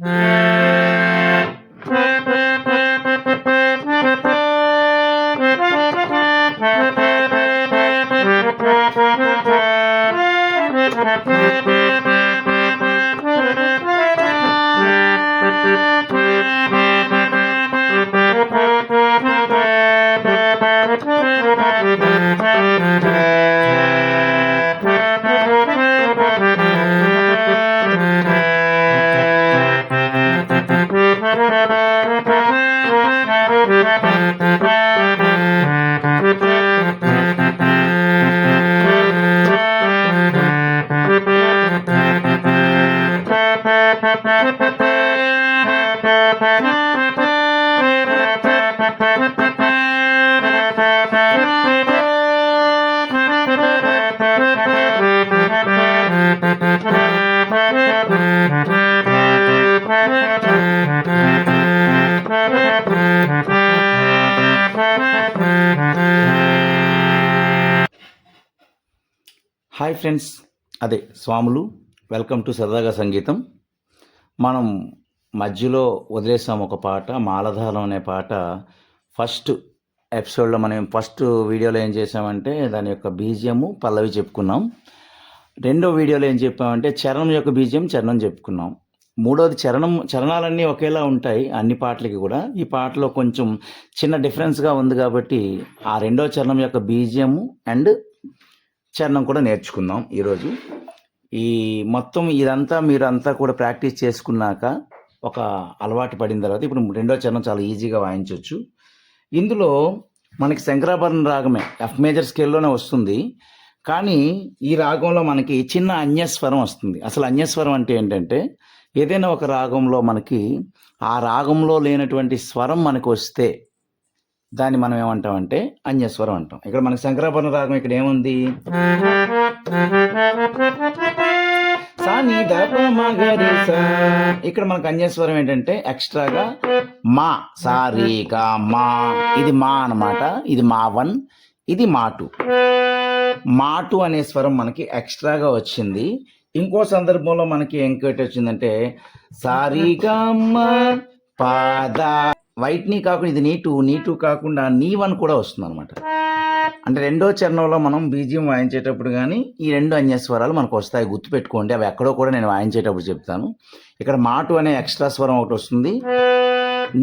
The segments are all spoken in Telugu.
Mm. Hi friends. అదే స్వాములు వెల్కమ్ టు సరదాగా సంగీతం. మనం మధ్యలో వదిలేసాం ఒక పాట మాలధారం అనే పాట. ఫస్ట్ ఎపిసోడ్లో మనం ఫస్ట్ వీడియోలో ఏం చేసామంటే దాని యొక్క బీజియము పల్లవి చెప్పుకున్నాం. రెండో వీడియోలో ఏం చెప్పామంటే చరణం యొక్క బీజియం చరణం చెప్పుకున్నాం. మూడోది చరణం చరణాలన్నీ ఒకేలా ఉంటాయి అన్ని పాటలకి కూడా. ఈ పాటలో కొంచెం చిన్న డిఫరెన్స్గా ఉంది కాబట్టి ఆ రెండో చరణం యొక్క బీజియము అండ్ చరణం కూడా నేర్చుకుందాం ఈరోజు. ఈ మొత్తం ఇదంతా మీరు అంతా కూడా ప్రాక్టీస్ చేసుకున్నాక ఒక అలవాటు పడిన తర్వాత ఇప్పుడు రెండో చరణం చాలా ఈజీగా వాయించవచ్చు ఇందులో మనకి శంకరాభరణ రాగమే ఎఫ్ మేజర్ స్కేల్లోనే వస్తుంది. కానీ ఈ రాగంలో మనకి చిన్న అన్యస్వరం వస్తుంది. అసలు అన్యస్వరం అంటే ఏంటంటే ఏదైనా ఒక రాగంలో మనకి ఆ రాగంలో లేనటువంటి స్వరం మనకు వస్తే దాన్ని మనం ఏమంటామంటే అన్యస్వరం అంటాం. ఇక్కడ మనకి శంకరాభరణ రాగం ఇక్కడ ఏముంది? ఇక్కడ మనకు అన్యస్వరం ఏంటంటే ఎక్స్ట్రాగా మా సా మా. ఇది మా అన్నమాట. ఇది మా వన్ ఇది మా టూ. మా టూ అనే స్వరం మనకి ఎక్స్ట్రాగా వచ్చింది. ఇంకో సందర్భంలో మనకి ఇంకోటి వచ్చిందంటే సారీగా పాద వైట్ని కాకుండా ఇది నీటు నీటు కాకుండా నీ వన్ కూడా వస్తుంది అనమాట అంటే రెండో చరణంలో మనం బీజియం వాయించేటప్పుడు కానీ ఈ రెండు అన్యస్వరాలు మనకు వస్తాయి. గుర్తుపెట్టుకోండి అవి ఎక్కడో కూడా నేను వాయించేటప్పుడు చెప్తాను. ఇక్కడ మాటు అనే ఎక్స్ట్రా స్వరం ఒకటి వస్తుంది.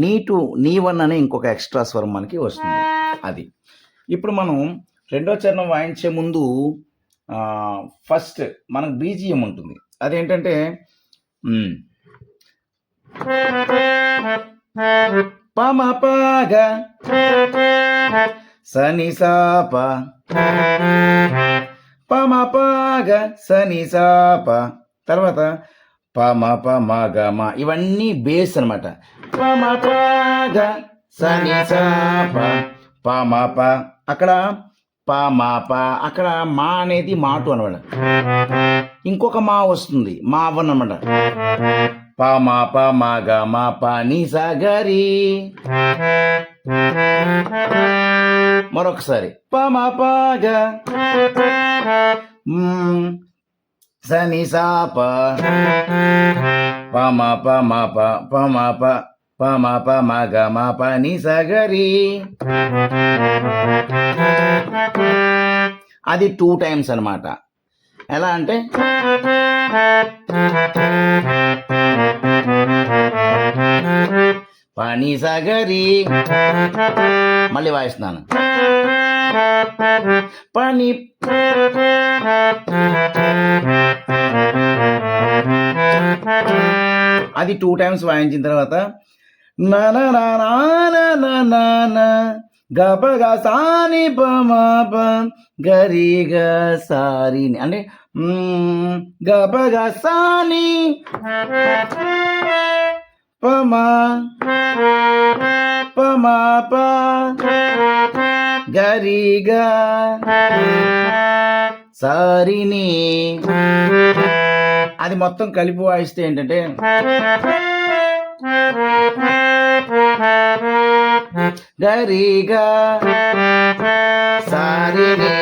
నీటు నీ వన్ అనే ఇంకొక ఎక్స్ట్రా స్వరం మనకి వస్తుంది. అది. ఇప్పుడు మనం రెండో చరణం వాయించే ముందు ఫస్ట్ మనకు బీజియం ఉంటుంది. అదేంటంటే పమపాగ. పమ సని సాప పమ పగ సని సాప తర్వాత పమ పమ గమ ఇవన్నీ బేస్ అనమాట పమ పాగ సని సాప పమ ప అక్కడ పమ ప అక్కడ మా అనేది మాటు అనమాట ఇంకొక మా వస్తుంది. మా అవ్వనమాట పామ పామ గమ నీ సాగరి. మరొకసారి. పామ పాగ సని సాప పామ పామ పామ పా. పమ పమ గమ పని సగరి. అది టూ టైమ్స్ అనమాట ఎలా అంటే పని సగరి. మళ్ళీ వాయిస్తున్నాను. పని. అది టూ టైమ్స్ వాయించిన తర్వాత నా నా నా నా నా నా గపగ సాని పమప గరిగ సారిని. అంటే గపగ సాని పమా పమాప గరిగ సారిని. అది మొత్తం కలిపి వాయిస్తే ఏంటంటే గరిగా. సారిని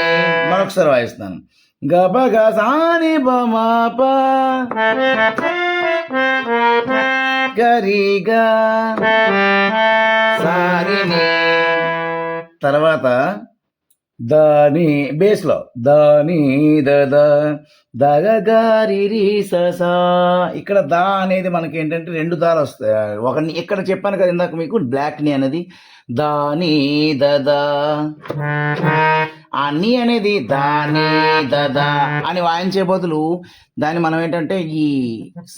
మరొకసారి వాయిస్తాను గబగ సాని బమాప గరిగా. సారి తర్వాత దాని బేస్లో దాని దద దగగారి ససా ఇక్కడ దా అనేది మనకి ఏంటంటే రెండు దాలు వస్తాయి. ఒక ఇక్కడ చెప్పాను కదా ఇందాక మీకు బ్లాక్ నీ అనేది. దాని దద ఆ నీ అనేది దాని దద అని వాయించే బదులు దాన్ని మనం ఏంటంటే ఈ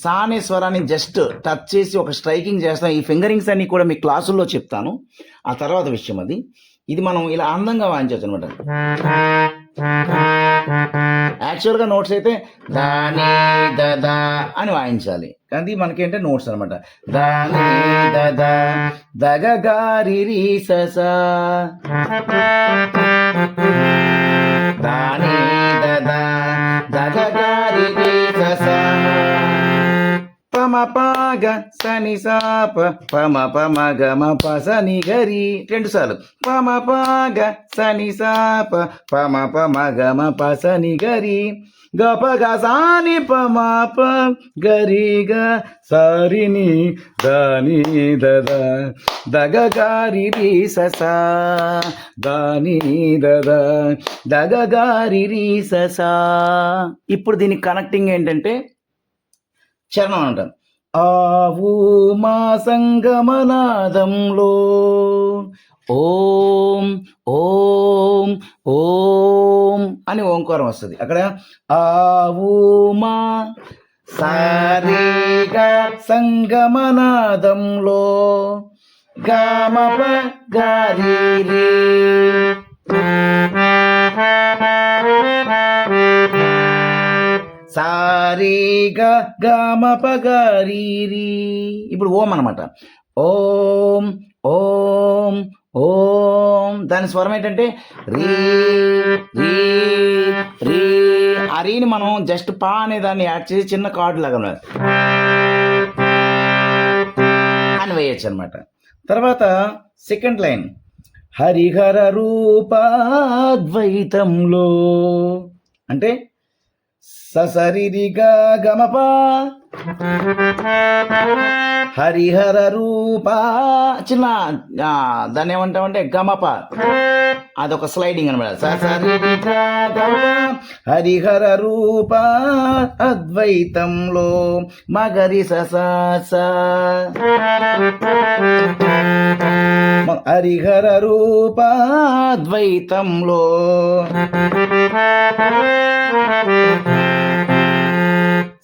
సానే స్వరాన్ని జస్ట్ టచ్ చేసి ఒక స్ట్రైకింగ్ చేస్తాం. ఈ ఫింగరింగ్స్ అన్ని కూడా మీ క్లాసుల్లో చెప్తాను. ఆ తర్వాత విషయం అది. ఇది మనం ఇలా అందంగా వాయించవచ్చు అనమాట యాక్చువల్గా నోట్స్ అయితే దాని దద అని వాయించాలి. కానీ మనకేంటే నోట్స్ అనమాట దాని దద దగ గారి సస ససా పమ పాగ సని సాప పమ పమ గమ ప సని గరి. రెండు సార్లు. పమ పాగ సని సాప పమ పమ గమ ప సని గరి. గప గ సాని పమాప గరి గ సారిని దాని దద దగ గారి రి ససా దాని దద దగ గారి రి ససా ఇప్పుడు దీని కనెక్టింగ్ ఏంటంటే చరణం అంటారు ఆవు మా సంగమనాదంలో. ఓం ఓం ఓం అని ఓంకారం వస్తుంది. అక్కడ ఆవు మా సారిగా సంగమనాదంలో. గమ గారి రే. సారీగా ఇప్పుడు ఓం అనమాట ఓం ఓం ఓం. దాని స్వరం ఏంటంటే రీ రీ రీ. ఆ రీని మనం జస్ట్ పా అనే దాన్ని యాడ్ చేసి చిన్న కార్డు లాగా అని వేయచ్చు అనమాట తర్వాత సెకండ్ లైన్. హరిహర రూపాద్వైతంలో. అంటే ససరిరిగా గమప. హరిహర రూప. చిన్న దాన్ని ఏమంటామంటే గమప. అదొక స్లైడింగ్ అనమాట ససరిరిగా హరిహర రూప. అద్వైతంలో మగరి సస హరిహర రూపాద్వైతంలో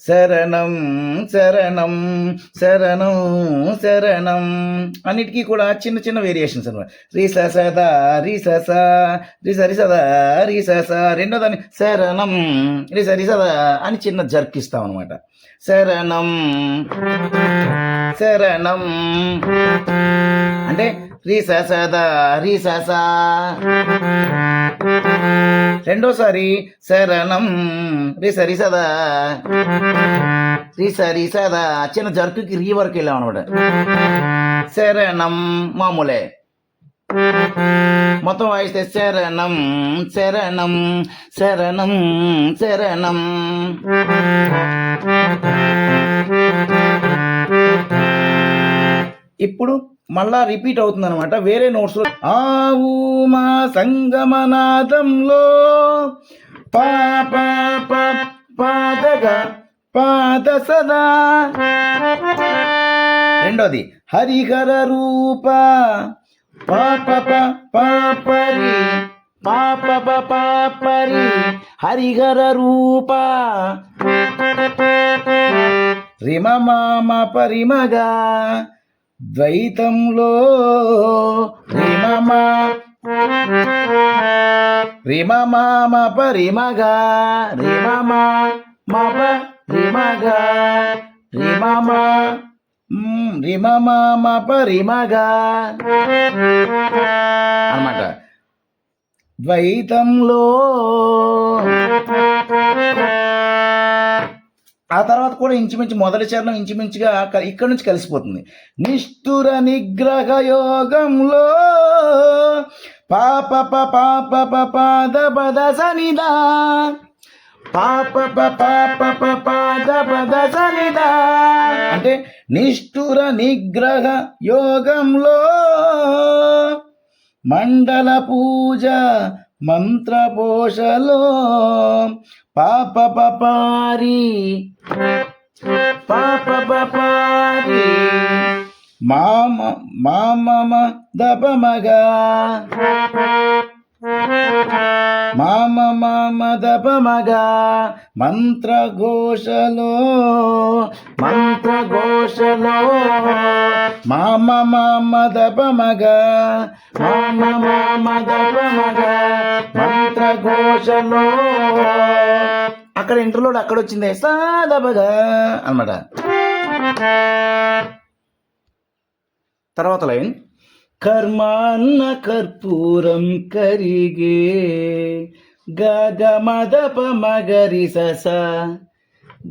శరణం శరణం శరణం శరణం అన్నిటికీ కూడా చిన్న చిన్న వేరియేషన్స్ అనమాట రీస సదా రీస స రీస రిసదా రీస రెండో దాన్ని శరణం రీస రిసదా అని చిన్న జర్కిస్తాం అనమాట శరణం శరణం అంటే రీస సదా రీస రెండోసారి శరణం రిస రిసదా రిస రిసదా చిన్న జర్కుకి రీ వరకు వెళ్ళాం అనమాట శరణం మామూలే. మొత్తం వాయిస్తే శరణం శరణం శరణం శరణం. ఇప్పుడు మళ్ళా రిపీట్ అవుతుంది అనమాట వేరే నోట్స్లో ఆవు మా సంగమనాదంలో పాదగా పాద సదా. రెండోది హరిహర రూప. పాప పాపరి పాప పాపరి హరిహర రూప. రిమ మామ పరిమగా. ద్వైతంలో రిమమా రిమమామ పరిమగా? రిమమా మప రిమగా రిమమా రిమమామ పరిమగా? అనమాట. ద్వైతంలో ఆ తర్వాత కూడా ఇంచుమించు మొదటి చరణం ఇంచుమించుగా ఇక్కడ నుంచి కలిసిపోతుంది. నిష్ఠుర నిగ్రహ యోగంలో పాప ప పాప పాద పద సనిదా. పాప ప పాప పాద పద సనిదా. అంటే నిష్ఠుర నిగ్రహ యోగంలో మండల పూజ మంత్రపోషలో పాప పపారి పాప పపారి మామ మామ దపమగా. మామ మామ దపమగా మంత్రఘోషలో మంత్రఘోషలో. మామ మామ దపమగా మామ మామ దపమగా మంత్రఘోషలో. అక్కడ ఇంటర్లోడ్ అక్కడ వచ్చింది సాదబగా అనమాట తర్వాత లైన్. కర్మాన్న కర్పూరం కరిగే గగ మదప మగరి సస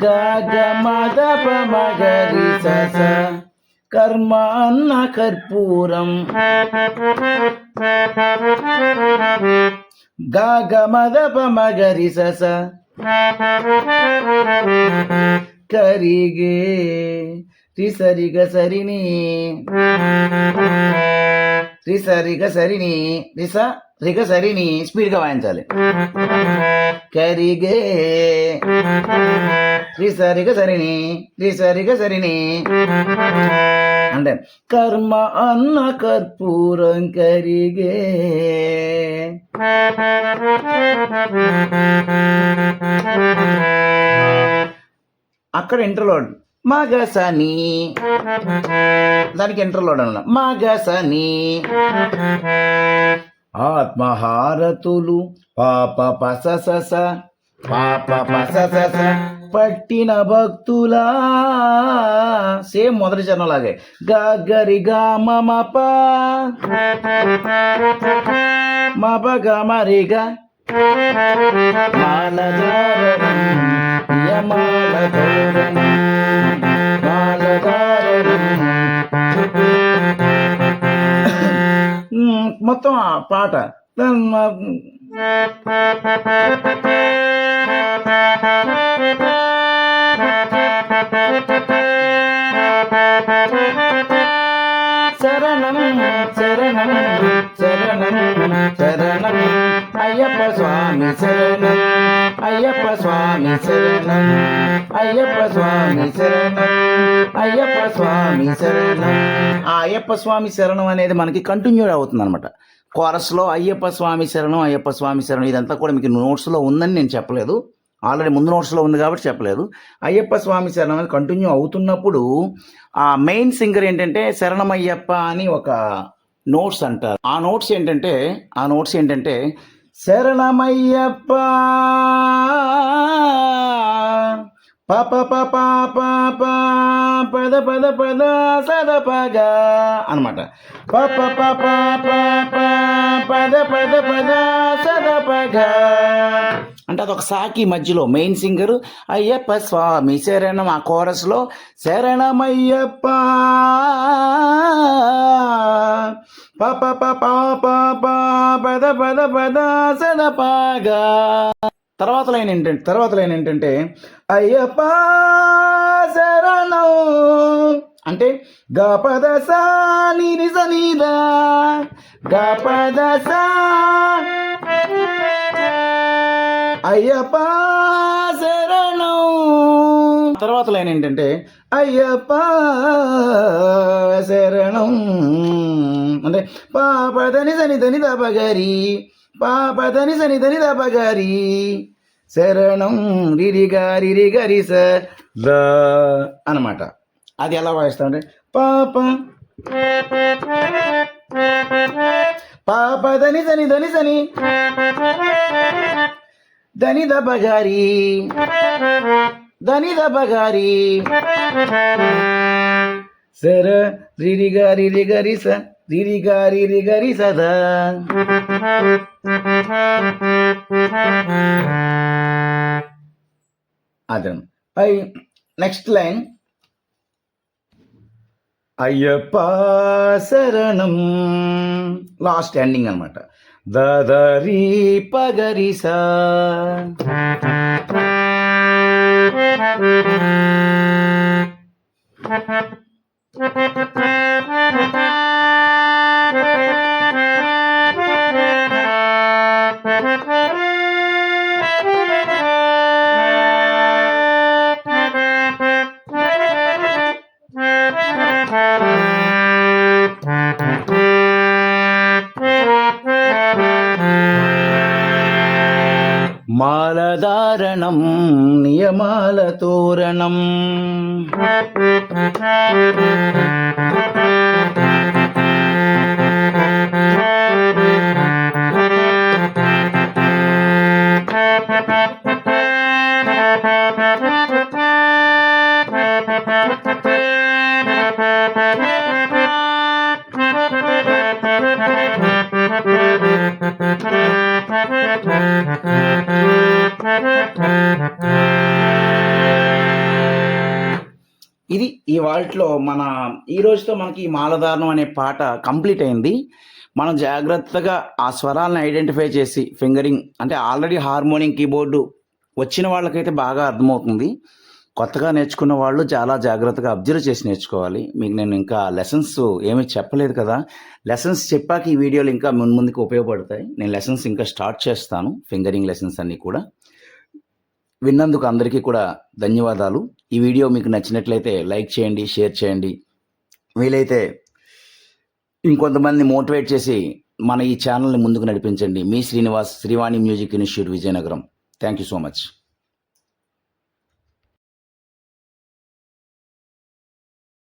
గగ మదప మగరి సస కర్మాన్న కర్పూరం గగ మదప మగరి సస కరిగే త్రిసరిగ సరిని. త్రిసరిగ సరిని. రిస రిగ సరిని. స్పీడ్గా వాయించాలి. కరిగే త్రిసరిగ సరిని. త్రిసరిగ సరిని. అంటే కర్మ అన్న కర్పూరం కరిగే అక్కడ ఇంటర్లోడ్. మగసని. దానికి ఇంటర్లోడ్ అన్న మగసని. ఆత్మహారతులు పాప పససస పాప పససస పట్టిన భక్తులా. సేమ్ మొదటి చరణం లాగే గరి గా మమ మప గ మరిగా మొత్తం ఆ పాట. శరణం శరణం శరణం శరణం అయ్యప్ప స్వామి శరణం. స్వామి శరణం. అయ్యప్ప స్వామి శరణం. అయ్యప్ప స్వామి శరణం. ఆ అయ్యప్ప స్వామి శరణం అనేది మనకి కంటిన్యూ అవుతుంది అనమాట కోరస్లో అయ్యప్ప స్వామి శరణం అయ్యప్ప స్వామి శరణం ఇదంతా కూడా మీకు నోట్స్లో ఉందని నేను చెప్పలేదు. ఆల్రెడీ ముందు నోట్స్లో ఉంది కాబట్టి చెప్పలేదు. అయ్యప్ప స్వామి శరణం అనేది కంటిన్యూ అవుతున్నప్పుడు ఆ మెయిన్ సింగర్ ఏంటంటే శరణమయ్యప్ప అని ఒక నోట్స్ అంటారు. ఆ నోట్స్ ఏంటంటే ఆ నోట్స్ ఏంటంటే శరణమయ్యప్ప పాప పాప పాప పద పద పద సద పగ అనమాట పాప పాప పాప పద పద పద సద పగ అంటే అదొక సాకి మధ్యలో మెయిన్ సింగరు అయ్యప్ప స్వామి శరణం ఆ కోరస్లో శరణమయ్యప్ప. పప ప పాప పద పద పద సద పగ తర్వాత లైన్ ఏంటంటే తర్వాత లైన్ ఏంటంటే అయ్యప్ప శరణం. అంటే గపద సా నిరిస నీదా గపద సా అయ్యప్ప శరణం. తర్వాత లైన్ ఏంటంటే అయ్యప్ప శరణం. అంటే పాపదని సని దని దపగరి పాపదని సని దని దపగరి శరణం. రిరిగా రిరిగరి స అనమాట అది ఎలా వాయిస్తామంటే పాప పాప దని సని ధని సని దని బగారి. దని బగారి. సర రిరిగా రిరిగరి స రిరిగా రిరిగరి సదా. అదం ఐ నెక్స్ట్ లైన్. అయ్యప్ప శరణం. లాస్ట్ ఎండింగ్ అనమాట దదరి పగరి సా మాలధారణం నియమాల తోరణం ఇది ఈ వాల్ట్లో మన ఈ రోజుతో మనకి ఈ మాలధారణం అనే పాట కంప్లీట్ అయింది. మనం జాగ్రత్తగా ఆ స్వరాలను ఐడెంటిఫై చేసి ఫింగరింగ్ అంటే ఆల్రెడీ హార్మోనియం కీబోర్డు వచ్చిన వాళ్ళకైతే బాగా అర్థమవుతుంది. కొత్తగా నేర్చుకున్న వాళ్ళు చాలా జాగ్రత్తగా అబ్జర్వ్ చేసి నేర్చుకోవాలి. మీకు నేను ఇంకా లెసన్స్ ఏమీ చెప్పలేదు కదా. లెసన్స్ చెప్పాక ఈ వీడియోలు ఇంకా ముందు ముందుకు ఉపయోగపడతాయి. నేను లెసన్స్ ఇంకా స్టార్ట్ చేస్తాను. ఫింగరింగ్ లెసన్స్ అన్నీ కూడా. విన్నందుకు అందరికీ కూడా ధన్యవాదాలు. ఈ వీడియో మీకు నచ్చినట్లయితే లైక్ చేయండి షేర్ చేయండి. వీలైతే ఇంకొంతమంది మోటివేట్ చేసి మన ఈ ఛానల్ని ముందుకు నడిపించండి. మీ Srinivas Srivani music institute Vizianagaram. Thank you so much.